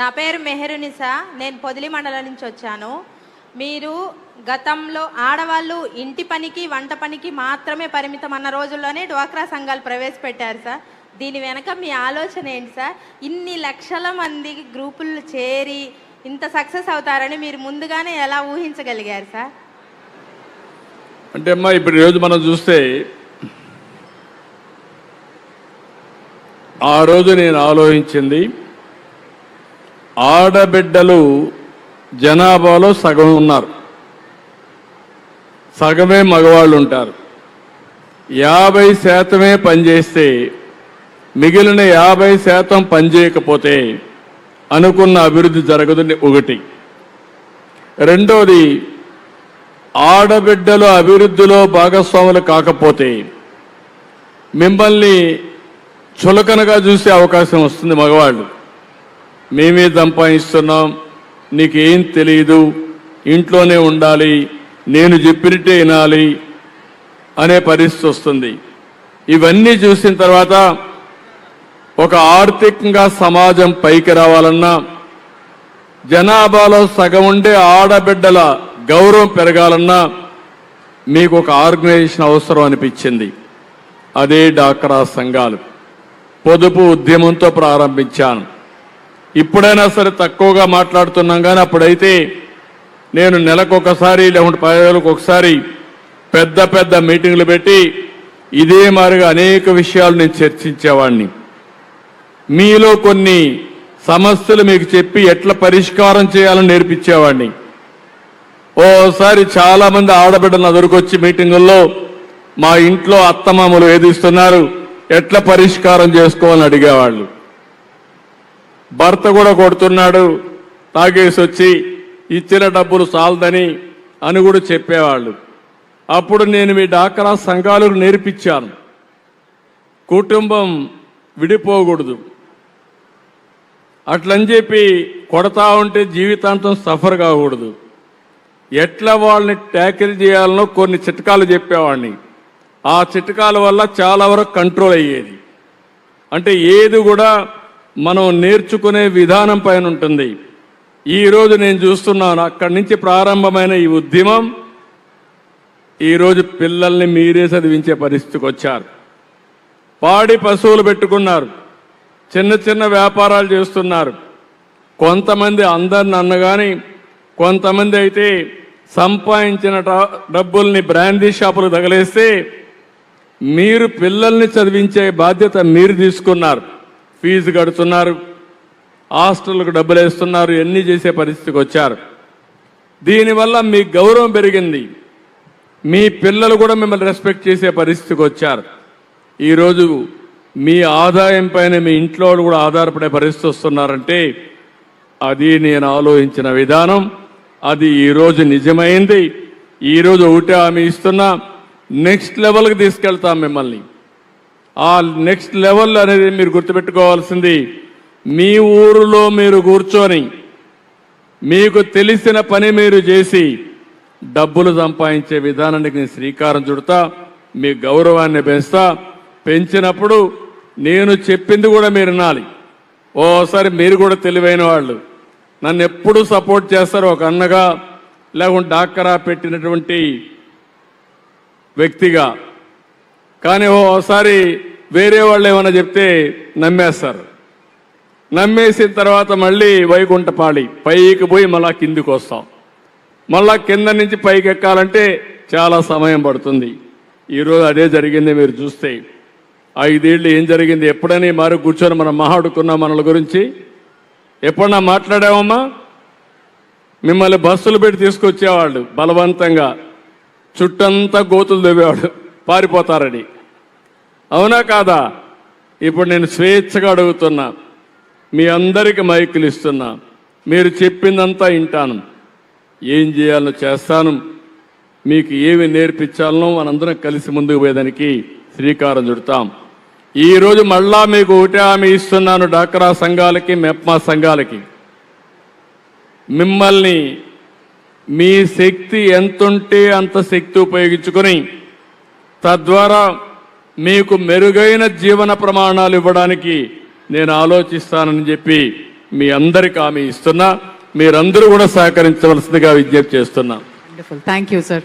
నా పేరు మెహరునిసా. నేను పొదిలి మండలం నుంచి వచ్చాను. మీరు గతంలో ఆడవాళ్ళు ఇంటి పనికి వంట పనికి మాత్రమే పరిమితం అన్న రోజుల్లోనే డ్వాక్రా సంఘాలు ప్రవేశపెట్టారు సార్. దీని వెనక మీ ఆలోచన ఏంటి సార్? ఇన్ని లక్షల మంది గ్రూపులు చేరి ఇంత సక్సెస్ అవుతారని మీరు ముందుగానే ఎలా ఊహించగలిగారు సార్? అంటే అమ్మా ఇప్పుడు ఈరోజు మనం చూస్తే ఆ రోజు నేను ఆలోచించింది ఆడబిడ్డలు జనాభాలో సగం ఉన్నారు. సగమే మగవాళ్ళు ఉంటారు యాభై శాతమే పనిచేస్తే మిగిలిన యాభై శాతం పనిచేయకపోతే అనుకున్న అభివృద్ధి జరగదు ఒకటి. రెండోది ఆడబిడ్డలు అభివృద్ధిలో భాగస్వాములు కాకపోతే మిమ్మల్ని చులకనగా చూసే అవకాశం వస్తుంది మగవాళ్ళు. మేమే సంపాదిస్తున్నాం నీకేం తెలియదు ఇంట్లోనే ఉండాలి నేను చెప్పినట్టే వినాలి అనే పరిస్థితి వస్తుంది. ఇవన్నీ చూసిన తర్వాత ఒక ఆర్థికంగా సమాజం పైకి రావాలన్నా జనాభాలో సగం ఉండే ఆడబిడ్డల గౌరవం పెరగాలన్నా మీకు ఒక ఆర్గనైజేషన్ అవసరం అనిపించింది. అదే డాక్రా సంఘాలు. పొదుపు ఉద్యమంతో ప్రారంభించాను. ఇప్పుడైనా సరే తక్కువగా మాట్లాడుతున్నాం కానీ అప్పుడైతే నేను నెలకొకసారి లేకుంటే పదివేలకు ఒకసారి పెద్ద పెద్ద మీటింగ్లు పెట్టి ఇదే మాదిరిగా అనేక విషయాలు నేను చర్చించేవాడిని మీలో కొన్ని సమస్యలు మీకు చెప్పి ఎట్లా పరిష్కారం చేయాలని నేర్పించేవాడిని ఓసారి చాలామంది ఆడబిడ్డలను ఎదుర్కొచ్చి మీటింగుల్లో మా ఇంట్లో అత్తమామలు వేధిస్తున్నారు ఎట్లా పరిష్కారం చేసుకోవాలని అడిగేవాళ్ళు. భర్త కూడా కొడుతున్నాడు. తాగేసి వచ్చి ఇచ్చిన డబ్బులు చాలదని అని కూడా చెప్పేవాళ్ళు. అప్పుడు నేను మీ డాక్రా సంఘాలకు నేర్పించాను. కుటుంబం విడిపోకూడదు. అట్లని చెప్పి కొడతా ఉంటే జీవితాంతం సఫర్ కాకూడదు. ఎట్లా వాళ్ళని ట్యాకిల్ చేయాలనో కొన్ని చిట్కాలు చెప్పేవాడిని. ఆ చిట్కాల వల్ల చాలా వరకు కంట్రోల్ అయ్యేది. అంటే ఏది కూడా మనం నేర్చుకునే విధానం పైన ఉంటుంది. ఈరోజు నేను చూస్తున్నాను అక్కడి నుంచి ప్రారంభమైన ఈ ఉద్యమం ఈరోజు పిల్లల్ని మీరే చదివించే పరిస్థితికి వచ్చారు. పాడి పశువులు పెట్టుకున్నారు చిన్న చిన్న వ్యాపారాలు చేస్తున్నారు. కొంతమంది అందరిని అన్నగాని కొంతమంది అయితే సంపాదించిన డ- డబ్బుల్ని బ్రాందీ షాపులు తగలేస్తే మీరు పిల్లల్ని చదివించే బాధ్యత మీరు తీసుకున్నారు. ఫీజు కడుతున్నారు హాస్టల్కు డబ్బులు వేస్తున్నారు ఎన్ని చేసే పరిస్థితికి వచ్చారు. దీనివల్ల మీ గౌరవం పెరిగింది. మీ పిల్లలు కూడా మిమ్మల్ని రెస్పెక్ట్ చేసే పరిస్థితికి వచ్చారు. ఈరోజు మీ ఆదాయం పైన మీ ఇంట్లో వాళ్ళు కూడా ఆధారపడే పరిస్థితి వస్తున్నారంటే అది నేను ఆలోచించిన విధానం అది ఈరోజు నిజమైంది. ఈరోజు ఒకటే హామీ ఇస్తున్నా నెక్స్ట్ లెవెల్కి తీసుకెళ్తాం మిమ్మల్ని. ఆ నెక్స్ట్ లెవెల్ అనేది మీరు గుర్తుపెట్టుకోవాల్సింది. మీ ఊరిలో మీరు కూర్చొని మీకు తెలిసిన పని మీరు చేసి డబ్బులు సంపాదించే విధానానికి నేను శ్రీకారం చుడతా మీ గౌరవాన్ని పెంచుతా. పెంచినప్పుడు నేను చెప్పింది కూడా మీరు వినాలి. ఓసారి మీరు కూడా తెలివైన వాళ్ళు. నన్ను ఎప్పుడు సపోర్ట్ చేస్తారు ఒక అన్నగా లేకుంటే డాక్టరా పెట్టినటువంటి వ్యక్తిగా. కానీ ఓసారి వేరే వాళ్ళు ఏమైనా చెప్తే నమ్మేస్తారు. నమ్మేసిన తర్వాత మళ్ళీ వైకుంఠపాళి పైకి పోయి మళ్ళా కిందికి వస్తాం. మళ్ళా కింద నుంచి పైకి ఎక్కాలంటే చాలా సమయం పడుతుంది. ఈరోజు అదే జరిగింది మీరు చూస్తే. ఐదేళ్ళు ఏం జరిగింది? ఎప్పుడైనా ఈ మారు కూర్చొని మనం మాట్లాడుకున్నాం మనల గురించి? ఎప్పుడన్నా మాట్లాడామమ్మా మిమ్మల్ని బస్సులు పెట్టి తీసుకొచ్చేవాళ్ళు బలవంతంగా. చుట్టంతా గోతులు దవ్వేవాడు పారిపోతారని. అవునా కాదా? ఇప్పుడు నేను స్వేచ్ఛగా అడుగుతున్నా. మీ అందరికీ మైకులు ఇస్తున్నా. మీరు చెప్పిందంతా వింటాను. ఏం చేయాలో చేస్తాను. మీకు ఏమి నేర్పించాలనో మనందరం కలిసి ముందుకు పోయేదానికి శ్రీకారం చుడతాం. ఈరోజు మళ్ళా మీకు ఒకటే హామీ ఇస్తున్నాను డాక్రా సంఘాలకి మెప్మా సంఘాలకి. మిమ్మల్ని మీ శక్తి ఎంతుంటే అంత శక్తి ఉపయోగించుకొని తద్వారా మీకు మెరుగైన జీవన ప్రమాణాలు ఇవ్వడానికి నేను ఆలోచిస్తానని చెప్పి మీ అందరికి హామీ ఇస్తున్నా. మీరందరూ కూడా సహకరించవలసిందిగా విజ్ఞప్తి చేస్తున్నా. Thank you sir